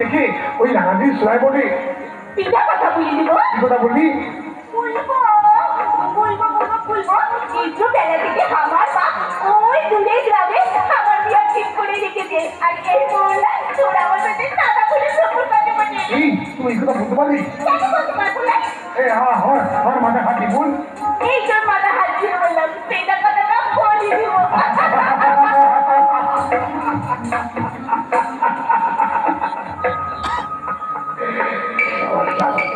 দেখে ওই রাঙাটির সোয়াই বোর্ডে পিঠা কথা বলে দিব কি কথা বলবি বলব বলব বলব। বলব বেলা থেকে আমার মা ওই দূরে গ্রামে আমার বিয়া ঠিক করে রেখেছে আর এই মহল্লা তোরা আমার সাথে টাকা করে সফর করতে পারে এই তুই কথা বলতে পারবি কেন বলতে পারব না? এ হ্যাঁ আমার মাথা খাটি বল। এই তোর মাথা হাত বললাম সেটা কথাটা বলি দিব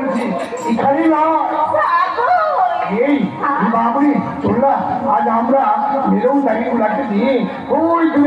বলেছি এখানেই এই বাবুরি চললা আজ আমরা মেরেও দাঁড়িয়ে দিয়ে ওই